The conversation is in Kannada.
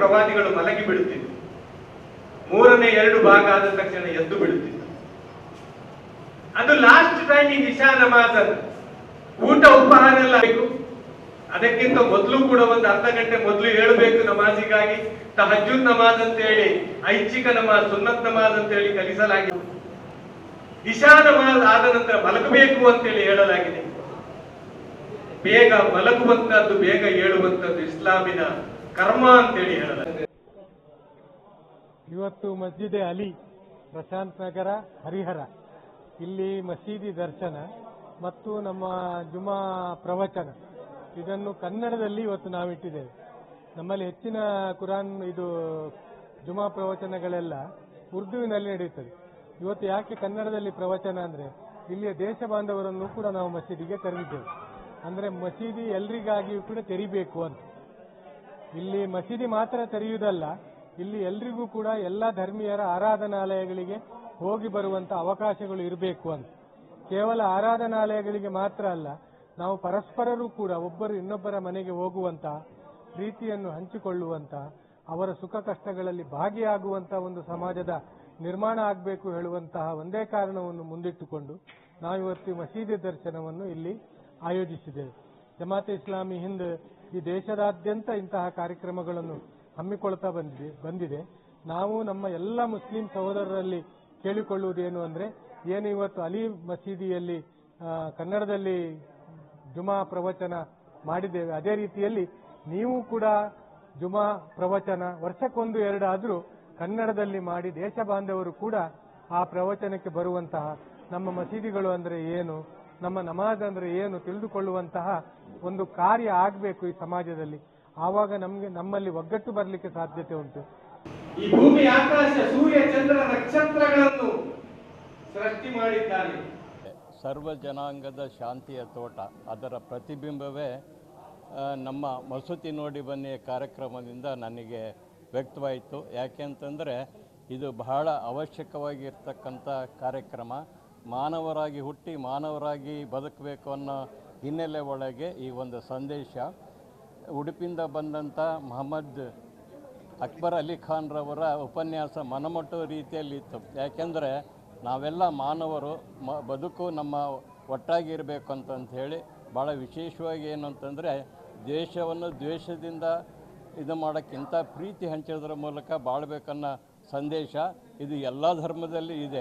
ಪ್ರವಾದಿಗಳು ಮಲಗಿ ಬಿಡುತ್ತಿತ್ತು ಮೂರನೇ ಎರಡು ಭಾಗ ಆದ ತಕ್ಷಣ ಎದ್ದು ಬಿಡುತ್ತಿತ್ತು ಅದು ಲಾಸ್ಟ್ ಟೈಮ್ ಈ ನಿಶಾ ನಮಾಜ್ ಊಟ ಉಪಹಾರ ಎಲ್ಲ ಬೇಕು. ಅದಕ್ಕಿಂತ ಮೊದಲು ಕೂಡ ಒಂದು ಅರ್ಧ ಗಂಟೆ ಮೊದಲು ಹೇಳಬೇಕು ನಮಾಜಿಗಾಗಿ. ತಹಜುದ್ ನಮಾಜ್ ಅಂತ ಹೇಳಿ ಐಚ್ಛಿಕ ನಮಾಜ್, ಸುನ್ನತ್ ನಮಾಜ್ ಅಂತ ಹೇಳಿ ಕಲಿಸಲಾಗಿದೆ. ಇಶಾ ನಮಾಜ್ ಆದ ನಂತರ ಮಲಗಬೇಕು ಅಂತೇಳಿ ಹೇಳಲಾಗಿದೆ. ಬೇಗ ಮಲಗುವಂತಹದ್ದು, ಬೇಗ ಏಳುವಂತದ್ದು ಇಸ್ಲಾಮಿನ ಕರ್ಮ ಅಂತೇಳಿ ಹೇಳಲಾಗಿದೆ ಇವತ್ತು ಮಸ್ಜಿದೆ ಅಲಿ, ಪ್ರಶಾಂತ್ ನಗರ, ಹರಿಹರ. ಇಲ್ಲಿ ಮಸೀದಿ ದರ್ಶನ ಮತ್ತು ನಮ್ಮ ಜುಮಾ ಪ್ರವಚನ. ಇದನ್ನು ಕನ್ನಡದಲ್ಲಿ ಇವತ್ತು ನಾವಿಟ್ಟಿದ್ದೇವೆ. ನಮ್ಮಲ್ಲಿ ಹೆಚ್ಚಿನ ಕುರಾನ್ ಇದು ಜುಮಾ ಪ್ರವಚನಗಳೆಲ್ಲ ಉರ್ದುವಿನಲ್ಲಿ ನಡೆಯುತ್ತದೆ. ಇವತ್ತು ಯಾಕೆ ಕನ್ನಡದಲ್ಲಿ ಪ್ರವಚನ ಅಂದ್ರೆ, ಇಲ್ಲಿಯ ದೇಶ ಕೂಡ ನಾವು ಮಸೀದಿಗೆ ಕರೆದಿದ್ದೇವೆ. ಅಂದ್ರೆ ಮಸೀದಿ ಎಲ್ರಿಗಾಗಿಯೂ ಕೂಡ ತೆರಿಬೇಕು ಅಂತ. ಇಲ್ಲಿ ಮಸೀದಿ ಮಾತ್ರ ತೆರೆಯುವುದಲ್ಲ, ಇಲ್ಲಿ ಎಲ್ರಿಗೂ ಕೂಡ ಎಲ್ಲ ಧರ್ಮೀಯರ ಆರಾಧನಾಲಯಗಳಿಗೆ ಹೋಗಿ ಬರುವಂತ ಅವಕಾಶಗಳು ಇರಬೇಕು ಅಂತ. ಕೇವಲ ಆರಾಧನಾಲಯಗಳಿಗೆ ಮಾತ್ರ ಅಲ್ಲ, ನಾವು ಪರಸ್ಪರರು ಕೂಡ ಒಬ್ಬರು ಇನ್ನೊಬ್ಬರ ಮನೆಗೆ ಹೋಗುವಂತ, ಪ್ರೀತಿಯನ್ನು ಹಂಚಿಕೊಳ್ಳುವಂತ, ಅವರ ಸುಖ ಕಷ್ಟಗಳಲ್ಲಿ ಭಾಗಿಯಾಗುವಂತ ಒಂದು ಸಮಾಜದ ನಿರ್ಮಾಣ ಆಗಬೇಕು ಹೇಳುವಂತಹ ಒಂದೇ ಕಾರಣವನ್ನು ಮುಂದಿಟ್ಟುಕೊಂಡು ನಾವಿವತ್ತು ಮಸೀದಿ ದರ್ಶನವನ್ನು ಇಲ್ಲಿ ಆಯೋಜಿಸಿದ್ದೇವೆ. ಜಮಾತೆ ಇಸ್ಲಾಮಿ ಹಿಂದ್ ಈ ದೇಶದಾದ್ಯಂತ ಇಂತಹ ಕಾರ್ಯಕ್ರಮಗಳನ್ನು ಹಮ್ಮಿಕೊಳ್ತಾ ಬಂದಿದೆ ಬಂದಿದೆ. ನಾವು ನಮ್ಮ ಎಲ್ಲ ಮುಸ್ಲಿಂ ಸಹೋದರರಲ್ಲಿ ಕೇಳಿಕೊಳ್ಳುವುದೇನು ಅಂದ್ರೆ, ಏನು ಇವತ್ತು ಅಲಿ ಮಸೀದಿಯಲ್ಲಿ ಕನ್ನಡದಲ್ಲಿ ಜುಮಾ ಪ್ರವಚನ ಮಾಡಿದ್ದೇವೆ. ಅದೇ ರೀತಿಯಲ್ಲಿ ನೀವು ಕೂಡ ಜುಮಾ ಪ್ರವಚನ, ವರ್ಷಕ್ಕೊಂದು ಎರಡಾದರೂ ಕನ್ನಡದಲ್ಲಿ ಮಾಡಿ ದೇಶ ಬಾಂಧವರು ಕೂಡ ಆ ಪ್ರವಚನಕ್ಕೆ ಬರುವಂತಹ ನಮ್ಮ ಮಸೀದಿಗಳು ಅಂದ್ರೆ ಏನು ನಮ್ಮ ನಮಾಜ್ ಅಂದ್ರೆ ಏನು ತಿಳಿದುಕೊಳ್ಳುವಂತಹ ಒಂದು ಕಾರ್ಯ ಆಗಬೇಕು ಈ ಸಮಾಜದಲ್ಲಿ. ಆವಾಗ ನಮಗೆ ನಮ್ಮಲ್ಲಿ ಒಗ್ಗಟ್ಟು ಬರಲಿಕ್ಕೆ ಸಾಧ್ಯತೆ ಉಂಟು. ಈ ಭೂಮಿ ಆಕಾಶ ಸೂರ್ಯ ಚಂದ್ರ ನಕ್ಷತ್ರಗಳನ್ನು ಸೃಷ್ಟಿ ಮಾಡಿದ್ದಾನೆ ಸರ್ವ ಜನಾಂಗದ ಶಾಂತಿಯ ತೋಟ ಅದರ ಪ್ರತಿಬಿಂಬವೇ ನಮ್ಮ ಮಸೂತಿ ನೋಡಿ ಬನ್ನಿ ಕಾರ್ಯಕ್ರಮದಿಂದ ನನಗೆ ವ್ಯಕ್ತವಾಯಿತು. ಯಾಕೆಂತಂದರೆ ಇದು ಬಹಳ ಅವಶ್ಯಕವಾಗಿರ್ತಕ್ಕಂಥ ಕಾರ್ಯಕ್ರಮ. ಮಾನವರಾಗಿ ಹುಟ್ಟಿ ಮಾನವರಾಗಿ ಬದುಕಬೇಕು ಅನ್ನೋ ಹಿನ್ನೆಲೆ ಒಳಗೆ ಈ ಒಂದು ಸಂದೇಶ ಉಡುಪಿಯಿಂದ ಬಂದಂಥ ಮಹಮ್ಮದ್ ಅಕ್ಬರ್ ಅಲಿ ಖಾನ್ರವರ ಉಪನ್ಯಾಸ ಮನಮುಟ್ಟುವ ರೀತಿಯಲ್ಲಿ ಇತ್ತು ಯಾಕೆಂದರೆ ನಾವೆಲ್ಲ ಮಾನವರು, ಮ, ಬದುಕು ನಮ್ಮ ಒಟ್ಟಾಗಿರಬೇಕು ಹೇಳಿ ಭಾಳ ವಿಶೇಷವಾಗಿ ಏನು ಅಂತಂದರೆ ದೇಶವನ್ನು ದ್ವೇಷದಿಂದ ಇದು ಮಾಡೋಕ್ಕಿಂತ ಪ್ರೀತಿ ಹಂಚೋದ್ರ ಮೂಲಕ ಬಾಳ್ಬೇಕನ್ನೋ ಸಂದೇಶ ಇದು ಎಲ್ಲ ಧರ್ಮದಲ್ಲಿ ಇದೆ.